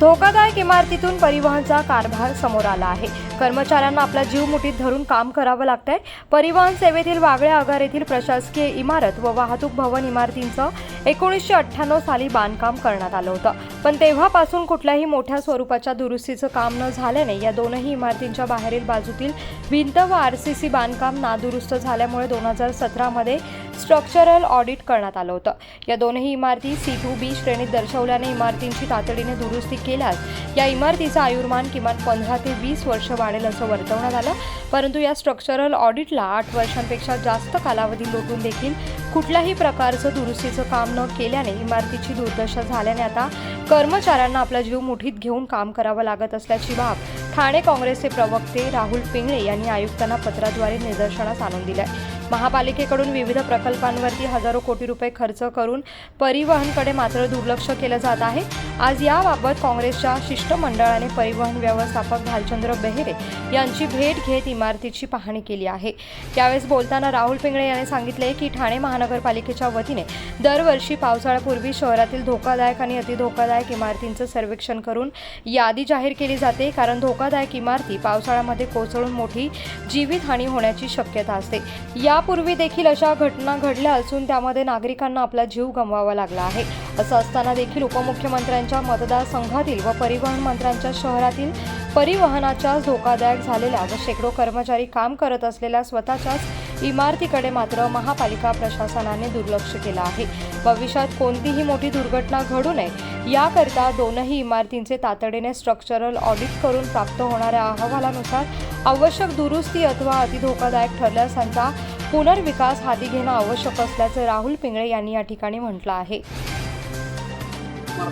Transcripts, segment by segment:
धोकादायक इमारतीतून परिवहनचा कारभार समोर आला आहे. कर्मचाऱ्यांना आपला जीव मुठीत धरून काम करावं लागतंय. परिवहन सेवेतील वागळ्या आगार येथील प्रशासकीय इमारत व वाहतूक भवन इमारतींचं एकोणीसशे अठ्ठ्याण्णव साली बांधकाम करण्यात आलं होतं. पण तेव्हापासून कुठल्याही मोठ्या स्वरूपाच्या दुरुस्तीचं काम न झाल्याने या दोनही इमारतींच्या बाहेरील बाजूतील भिंत व आर सी सी बांधकाम नादुरुस्त झाल्यामुळे दोन हजार सतरामध्ये स्ट्रक्चरल ऑडिट करण्यात आलं होतं. या दोनही इमारती सी टू बी श्रेणीत दर्शवल्याने इमारतींची तातडीने दुरुस्ती केल्यास या इमारतीचं आयुर्मान किमान पंधरा ते वीस वर्ष वाढेल असं वर्तवण्यात आलं. परंतु या स्ट्रक्चरल ऑडिटला आठ वर्षांपेक्षा जास्त कालावधी लोटून देखील कुठल्याही प्रकारचं दुरुस्तीचं काम न केल्याने इमारतीची दुर्दशा झाल्याने आता कर्मचाऱ्यांना आपला जीव मुठीत घेऊन काम करावं लागत असल्याची बाब ठाणे काँग्रेसचे प्रवक्ते राहुल पिंगळे यांनी आयुक्तांना पत्राद्वारे निदर्शनास आणून दिलं आहे. महापालिकेकडून विविध प्रकल्पांवरती हजारो कोटी रुपये खर्च करून परिवहनकडे मात्र दुर्लक्ष केलं जात आहे. आज याबाबत काँग्रेसच्या शिष्टमंडळाने परिवहन व्यवस्थापक भालचंद्र बेहेरे यांची भेट घेत इमारतीची पाहणी केली आहे. त्यावेळेस बोलताना राहुल पिंगळे यांनी सांगितले की ठाणे महानगरपालिकेच्या वतीने दरवर्षी पावसाळ्यापूर्वी शहरातील धोकादायक आणि अतिधोकादायक इमारतींचं सर्वेक्षण करून यादी जाहीर केली जाते. कारण धोकादायक इमारती पावसाळ्यामध्ये कोसळून मोठी जीवितहानी होण्याची शक्यता असते. या यापूर्वी देखील अशा घटना घडल्या असून त्यामध्ये नागरिकांना आपला जीव गमवावा लागला आहे. असं असताना देखील उपमुख्यमंत्र्यांच्या मतदारसंघातील व परिवहन मंत्र्यांच्या शहरातील परिवहनाच्या धोकादायक झालेल्या व शेकडो कर्मचारी काम करत असलेल्या स्वतःच्याच इमारतीकडे मात्र महापालिका प्रशासनाने दुर्लक्ष केलं आहे. भविष्यात कोणतीही मोठी दुर्घटना घडू नये याकरिता दोनही इमारतींचे तातडीने स्ट्रक्चरल ऑडिट करून प्राप्त होणाऱ्या अहवालानुसार आवश्यक दुरुस्ती अथवा अतिधोकादायक ठरल्यास त्यांचा पुनर्विकास हाती घेणं आवश्यक असल्याचं राहुल पिंगळे यांनी या ठिकाणी म्हटलं आहे.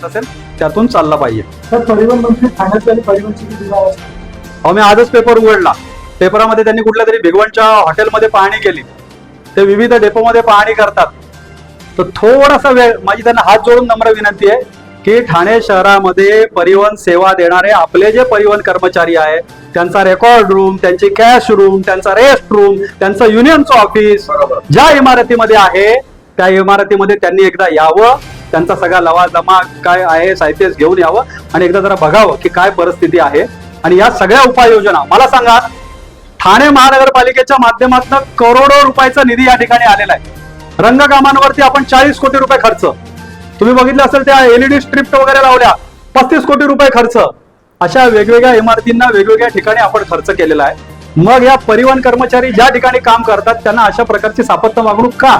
असेल त्यातून चालला पाहिजे. तर परिवहन मंत्री ठाण्याचे आणि परिवहनची किती अवस्था अहो मी आजच पेपर उघडला. पेपरामध्ये त्यांनी कुठल्या तरी भिगवणच्या हॉटेलमध्ये पाहणी केली. ते विविध डेपोमध्ये पाहणी करतात. तर थोडासा वेळ माझी त्यांना हात जोडून नम्र विनंती आहे. की ठाणे शहरामध्ये परिवहन सेवा देणारे आपले जे परिवहन कर्मचारी आहे त्यांचा रेकॉर्ड रूम त्यांची कॅश रूम त्यांचा रेस्ट रूम त्यांचं युनियनचं ऑफिस ज्या इमारतीमध्ये आहे त्या इमारतीमध्ये त्यांनी एकदा यावं त्यांचा सगळा लवाजमा काय आहे साहित्य घेऊन यावं आणि एकदा जरा बघावं की काय परिस्थिती आहे. आणि या सगळ्या उपाययोजना मला सांगा ठाणे महानगरपालिकेच्या माध्यमातून करोडो रुपयाचा निधी या ठिकाणी आलेला आहे. रंगकामांवरती आपण चाळीस कोटी रुपये खर्च. तुम्ही बघितलं असेल त्या एलईडी स्ट्रिप्ट वगैरे लावल्या. पस्तीस कोटी रुपये खर्च. अशा वेगवेगळ्या इमारतींना वेगवेगळ्या ठिकाणी आपण खर्च केलेला आहे. मग या परिवहन कर्मचारी ज्या ठिकाणी काम करतात त्यांना अशा प्रकारची सापत्य वागणूक का?